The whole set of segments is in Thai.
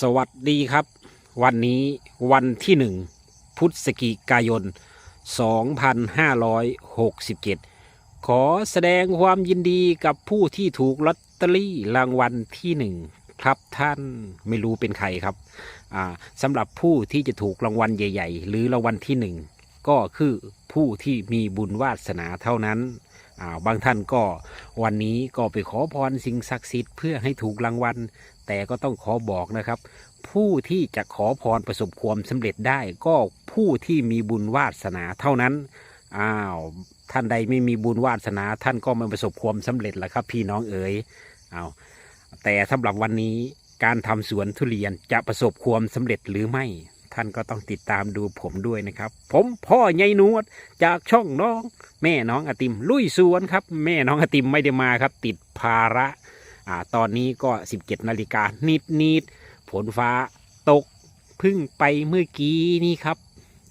สวัสดีครับ วันนี้วันที่หนึ่งพฤศจิกายน 2567 ขอแสดงความยินดีกับผู้ที่ถูกลอตเตอรี่รางวัลที่หนึ่งครับท่านไม่รู้เป็นใครครับสำหรับผู้ที่จะถูกรางวัลใหญ่ ๆ หรือรางวัลที่หนึ่งก็คือผู้ที่มีบุญวาสนาเท่านั้น อ่าบางท่านก็วันนี้ก็ไปขอพรสิ่งศักดิ์สิทธิ์เพื่อให้ถูกรางวัล แต่ก็ต้องขอบอกนะครับ ผู้ที่จะขอพรประสบความสำเร็จได้ก็ผู้ที่มีบุญวาสนาเท่านั้นอ้าวท่านใดไม่มีบุญวาสนา ท่านก็ไม่ประสบความสำเร็จและครับ พี่น้องเอ๋ยอ้าวแต่สำหรับวันนี้การทำสวนทุเรียนจะประสบความสำเร็จหรือไม่ ท่านก็ต้องติดตามดูผมด้วยนะครับ ผมพ่อใหญ่นวดจากช่องน้อง แม่น้องอติม ลุยสวนครับ แม่น้องอติมไม่ได้มาครับ ติดภาระอ่าตอนนี้ก็ 17นาฬิกานิดนิดๆฝนฟ้าตกพึ่งไปเมื่อกี้นี่ครับ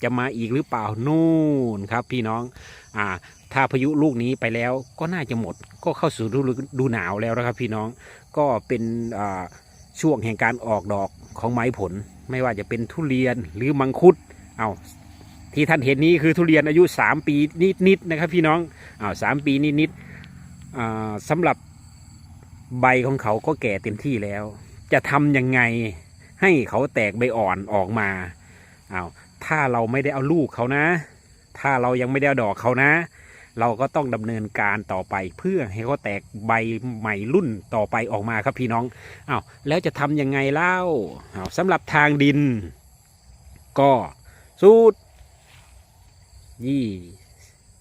จะมาอีกหรือเปล่านู่นครับ พี่น้องอ่าถ้าพายุลูกนี้ไปแล้วก็น่าจะหมด ก็เข้าสู่ฤดูหนาวแล้วนะครับ พี่น้องก็เป็นอ่าช่วงแห่งการออกดอกของไม้ผล ไม่ว่าจะเป็นทุเรียนหรือมังคุดเอาที่ท่านเห็นนี้คือทุเรียนอายุ 3 ปีนิดๆนะครับพี่น้องอ้าวสามปีนิดๆสำหรับใบของเขาก็แก่เต็มที่แล้ว จะทำยังไงให้เขาแตกใบอ่อนออกมาอา้าวถ้าเราไม่ได้เอาลูกเขานะ ถ้าเรายังไม่ได้เอาดอกเขานะ เราก็ต้องดำเนินการต่อไป เพื่อให้เขาแตกใบใหม่รุ่นต่อไปออกมาครับพี่น้องอา้าวแล้วจะทำยังไงเล่าอ้าวสำหรับทางดิน ก็สูตรยี่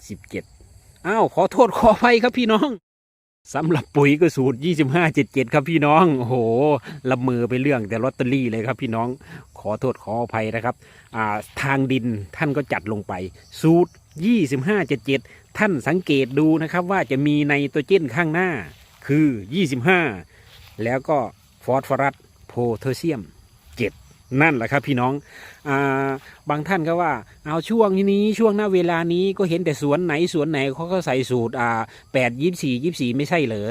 สิบเจ็ดอ้าวขอโทษขอไปครับพี่น้องสำหรับปุ๋ยก็สูตร 2577 ครับพี่น้อง โอ้โหละเมอไปเรื่องแต่ลอตเตอรี่เลยครับพี่น้อง ขอโทษขออภัยนะครับาทางดินท่านก็จัดลงไป สูตร 2577 ท่านสังเกตดูนะครับว่าจะมีไนโตรเจนข้างหน้าคือ 25 แล้วก็ฟอสฟอรัสโพแทสเซียม 7 นั่นแหละครับพี่น้องอาบางท่านก็ว่าเอาช่วงนี้ช่วงหน้าเวลานี้ก็เห็นแต่สวนไหนสวนไหนเขาก็ใส่สูตรอ่าแปดยี่สี่ยี่สี่ไม่ใช่เหรอ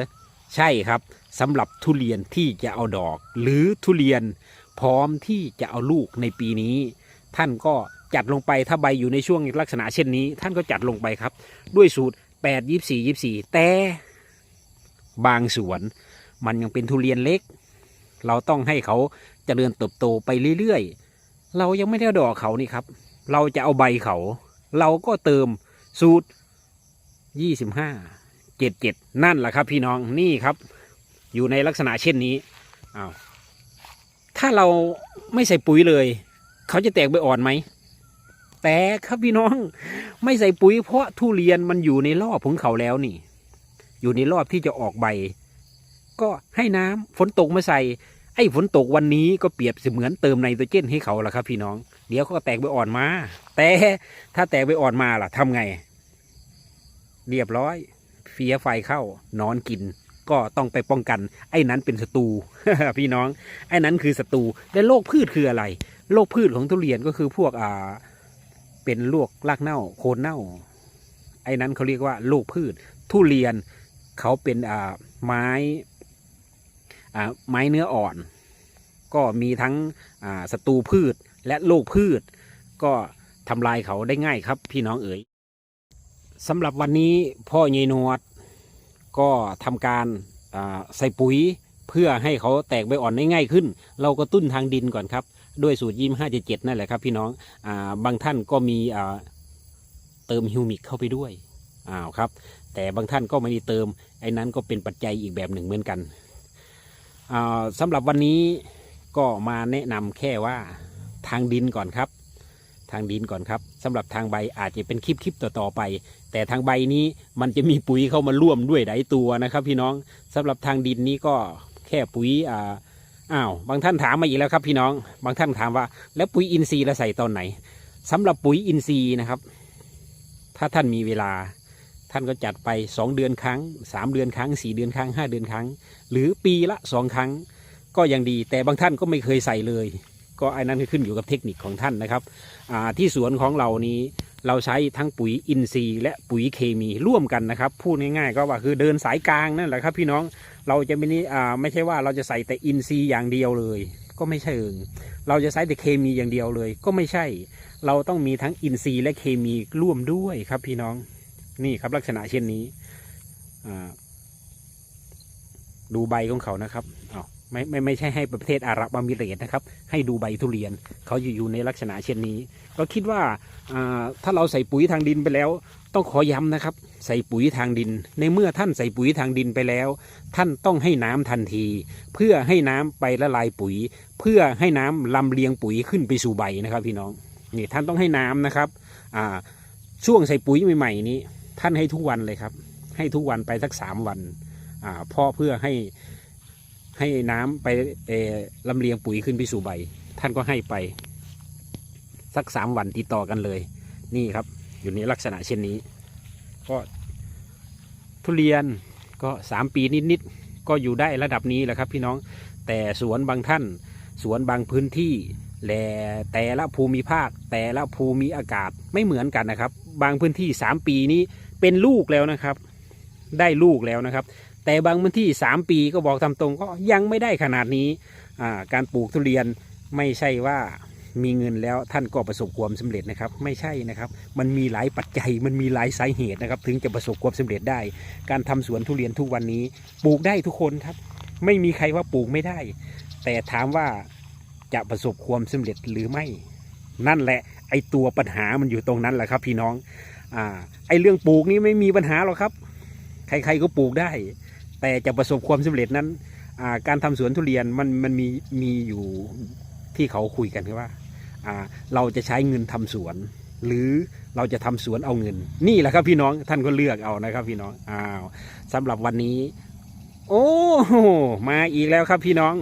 ใช่ครับสำหรับทุเรียนที่จะเอาดอก หรือทุเรียนพร้อมที่จะเอาลูกในปีนี้ ท่านก็ จัดลงไปถ้าใบอยู่ในช่วงลักษณะเช่นนี้ ท่านก็จัดลงไปครับ ด้วยสูตรแปดยี่สี่ยี่สี่แต่บางสวน มันยังเป็นทุเรียนเล็ก เราต้องให้เขาเจริญเติบโตไปเรื่อยๆ เรายังไม่ได้เอดอกเขานี่ครับ เราจะเอาใบเขา เราก็เติมสูตรยี่สิบห้าเจ็ดเจ็ดนั่นแหละครับ พี่น้องนี่ครับ อยู่ในลักษณะเช่นนี้อ้าวถ้าเราไม่ใส่ปุ๋ยเลย เขาจะแตกใบอ่อนไหม แต่ครับพี่น้อง ไม่ใส่ปุ๋ยเพราะทุเรียนมันอยู่ในรอบของเขาแล้วนี่ อยู่ในรอบที่จะออกใบ ก็ให้น้ำฝนตกมาใส่ ไอ้ฝนตกวันนี้ก็เปรียบเสมือนเติมไนโตรเจนให้เขาละครับ พี่น้อง เดี๋ยวเขาก็แตกใบอ่อนมา แต่ถ้าแตกใบอ่อนมาล่ะทำไง เรียบร้อยเฟียไฟเข้านอนกินก็ต้องไปป้องกัน ไอ้นั้นเป็นศัตรูพี่น้อง ไอ้นั้นคือศัตรูและโรคพืชคืออะไรโรคพืชของทุเรียนก็คือพวกอ่า เป็นลวกรากเน่าโคนเน่า ไอ้นั้นเขาเรียกว่าโรคพืช ทุเรียนเขาเป็นอ่าไม้อ่าไม้เนื้ออ่อน ก็มีทั้งอ่าศัตรูพืชและโรคพืช ก็ทำลายเขาได้ง่ายครับ พี่น้องเอ๋ยสำหรับวันนี้พ่อเยนวดก็ทำการอ่าใส่ปุ๋ยเพื่อให้เขาแตกใบอ่อนได้ง่ายขึ้น เราก็ตุ้นทางดินก่อนครับ ด้วยสูตรยี่ห้าเจ็ดเจ็ดนั่นแหละครับพี่น้องอ่าบางท่านก็มีอ่าเติมฮิวมิกเข้าไปด้วยอ้าวครับ แต่บางท่านก็ไม่ได้เติมไอ้นั้นก็เป็นปัจจัยอีกแบบหนึ่งเหมือนกันอ่าสำหรับวันนี้ก็มาแนะนำแค่ว่าทางดินก่อนครับ ทางดินก่อนครับสำหรับทางใบอาจจะเป็นคลิปคลิปต่อๆไป แต่ทางใบนี้มันจะมีปุ๋ยเข้ามาร่วมด้วยหลายตัวนะครับ พี่น้องสำหรับทางดินนี้ก็แค่ปุ๋ยอ่า อ้าวบางท่านถามมาอีกแล้วครับพี่น้อง บางท่านถามว่า แล้วปุ๋ยอินทรีย์เราใส่ตอนไหนสำหรับปุ๋ยอินทรีย์นะครับ ถ้าท่านมีเวลา ท่านก็จัดไปสองเดือนครั้งสามเดือนครั้งสี่เดือนครั้งห้าเดือนครั้ง หรือปีละสองครั้ง ก็ยังดี แต่บางท่านก็ไม่เคยใส่เลย ก็ไอ้นั้นขึ้นอยู่กับเทคนิคของท่านนะครับที่สวนของเรานี้เราใช้ทั้งปุ๋ยอินทรีย์และปุ๋ยเคมีร่วมกันนะครับ พูดง่ายๆ ก็ว่าคือเดินสายกลางนั่นแหละครับพี่น้อง เราจะไม่นี่อ่าไม่ใช่ว่าเราจะใส่แต่อินทรีย์อย่างเดียวเลย ก็ไม่ใช่เองเราจะใช้แต่เคมีอย่างเดียวเลย ก็ไม่ใช่ เราต้องมีทั้งอินทรีย์และเคมีร่วมด้วยครับพี่น้องนี่ครับลักษณะเช่นนี้อ่าดูใบของเขานะครับอ้าว ไม่ไม่ไม่ใช่ให้ประเทศอาหรับอามิเรตนะครับ ให้ดูใบทุเรียนเขาอยู่อยู่ในลักษณะเช่นนี้ ก็คิดว่าถ้าเราใส่ปุ๋ยทางดินไปแล้ว ต้องขอย้ำนะครับ ใส่ปุ๋ยทางดิน ในเมื่อท่านใส่ปุ๋ยทางดินไปแล้ว ท่านต้องให้น้ำทันที เพื่อให้น้ำไปละลายปุ๋ย เพื่อให้น้ำลำเลียงปุ๋ยขึ้นไปสู่ใบนะครับพี่น้องนี่ท่านต้องให้น้ำนะครับช่วงใส่ปุ๋ยใหม่ๆนี้ ท่านให้ทุกวันเลยครับ ให้ทุกวันไปสักสามวันอ่าพ่อเพื่อให้ ให้น้ำไปเอ่อลำเลียงปุ๋ยขึ้นไปสู่ใบ ท่านก็ให้ไป สักสามวันติดต่อกันเลย นี่ครับ อยู่ในลักษณะเช่นนี้ ก็ทุเรียนก็สามปีนิดๆก็อยู่ได้ระดับนี้แหละครับ พี่น้องแต่สวนบางท่าน สวนบางพื้นที่แลแต่ละภูมิภาค แต่ละภูมิอากาศไม่เหมือนกันนะครับ บางพื้นที่สามปีนี้เป็นลูกแล้วนะครับ ได้ลูกแล้วนะครับ แต่บางพื้นที่สามปีก็บอกตามตรงก็ยังไม่ได้ขนาดนี้การปลูกทุเรียนไม่ใช่ว่ามีเงินแล้วท่านก็ประสบความสำเร็จนะครับ ไม่ใช่นะครับ มันมีหลายปัจจัยมันมีหลายสาเหตุนะครับ ถึงจะประสบความสำเร็จได้ การทำสวนทุเรียนทุกวันนี้ปลูกได้ทุกคนครับ ไม่มีใครว่าปลูกไม่ได้ แต่ถามว่าจะประสบความสำเร็จหรือไม่ นั่นแหละ ไอตัวปัญหามันอยู่ตรงนั้นแหละครับ พี่น้องอ่าไอเรื่องปลูกนี่ไม่มีปัญหาหรอกครับ ใครๆก็ปลูกได้ แต่จะประสบความสำเร็จนั้นการทำสวนทุเรียนมันมันมีมีอยู่ที่เขาคุยกันคือว่าเราจะใช้เงินทำสวน หรือเราจะทำสวนเอาเงิน นี่แหละครับพี่น้องท่านก็เลือกเอานะครับพี่น้องอ้าวสำหรับวันนี้ โอ้มาอีกแล้วครับพี่น้อง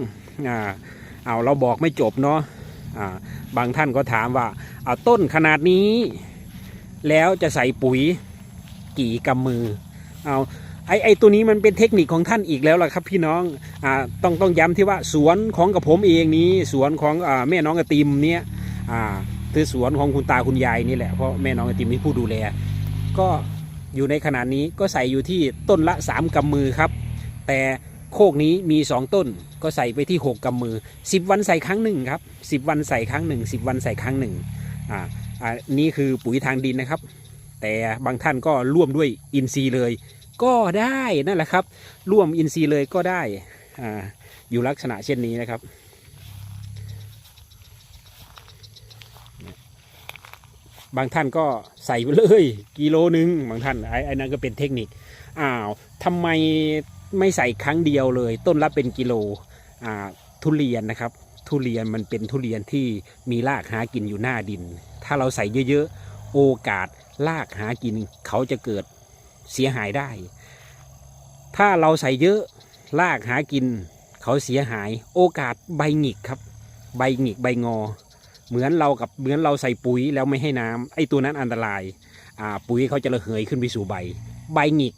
อ่าเอาเราบอกไม่จบเนาะอ่าบางท่านก็ถามว่าเอาต้นขนาดนี้ แล้วจะใส่ปุ๋ยกี่กำมือเอา อไอตัวนี้มันเป็นเทคนิคของท่านอีกแล้วล่ะครับพี่น้องอ่าต้องต้องย้ำที่ว่าสวนของกับผมเองนี้ สวนของอ่าแม่น้องกระติมเนี้ยอ่าคือสวนของคุณตาคุณยายนี่แหละเพราะแม่น้องกระติมมีผู้ดูแล ก็อยู่ในขนาดนี้ก็ใส่อยู่ที่ต้นละสามกำมือครับ แต่โคกนี้มี 2 ต้นก็ใส่ไปที่ 6กำมือ 10 วันใส่ครั้งหนึ่งครับ 10 วันใส่ครั้งหนึ่ง10 วันใส่ครั้งหนึ่งอ่าอ่านี่คือปุ๋ยทางดินนะครับ แต่บางท่านก็ร่วมด้วยอินทรีย์เลย ก็ได้นั่นแหละครับร่วมอินทรีย์เลยก็ได้อ่าอยู่ลักษณะเช่นนี้นะครับ บางท่านก็ใส่ไปเลยกิโลหนึ่งบางท่านไอ้ไอ้นั่นก็เป็นเทคนิคอ้าวทำไมไม่ใส่ครั้งเดียวเลย ต้นละเป็นกิโลอ่าทุเรียนนะครับ ทุเรียนมันเป็นทุเรียนที่มีรากหากินอยู่หน้าดิน ถ้าเราใส่เยอะๆ โอกาสรากหากินเขาจะเกิด เสียหายได้ ถ้าเราใส่เยอะรากหากิน เขาเสียหาย โอกาสใบหงิกครับ ใบหงิกใบงอ เหมือนเรากับเหมือนเราใส่ปุ๋ยแล้วไม่ให้น้ำไอ้ตัวนั้นอันตรายอ่าปุ๋ยเขาจะระเหยขึ้นไปสู่ใบ ใบหงิก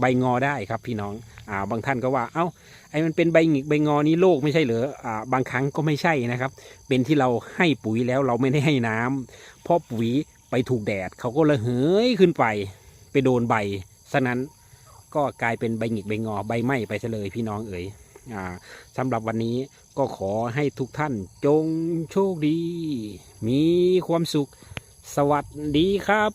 ใบงอได้ครับพี่น้องอ่าบางท่านก็ว่าเอ้าไอ้มันเป็นใบหงิกใบงอนี้โรคไม่ใช่เหรออ่าบางครั้งก็ไม่ใช่นะครับ เป็นที่เราให้ปุ๋ยแล้วเราไม่ได้ให้น้ำเพราะปุ๋ยไปถูกแดดเขาก็ระเหยขึ้นไป ไปโดนใบฉะนั้นก็กลายเป็นใบหงิกใบงอใบไหม้ไปเลยพี่น้องเอ๋ยสำหรับวันนี้ก็ขอให้ทุกท่านจงโชคดี มีความสุข สวัสดีครับ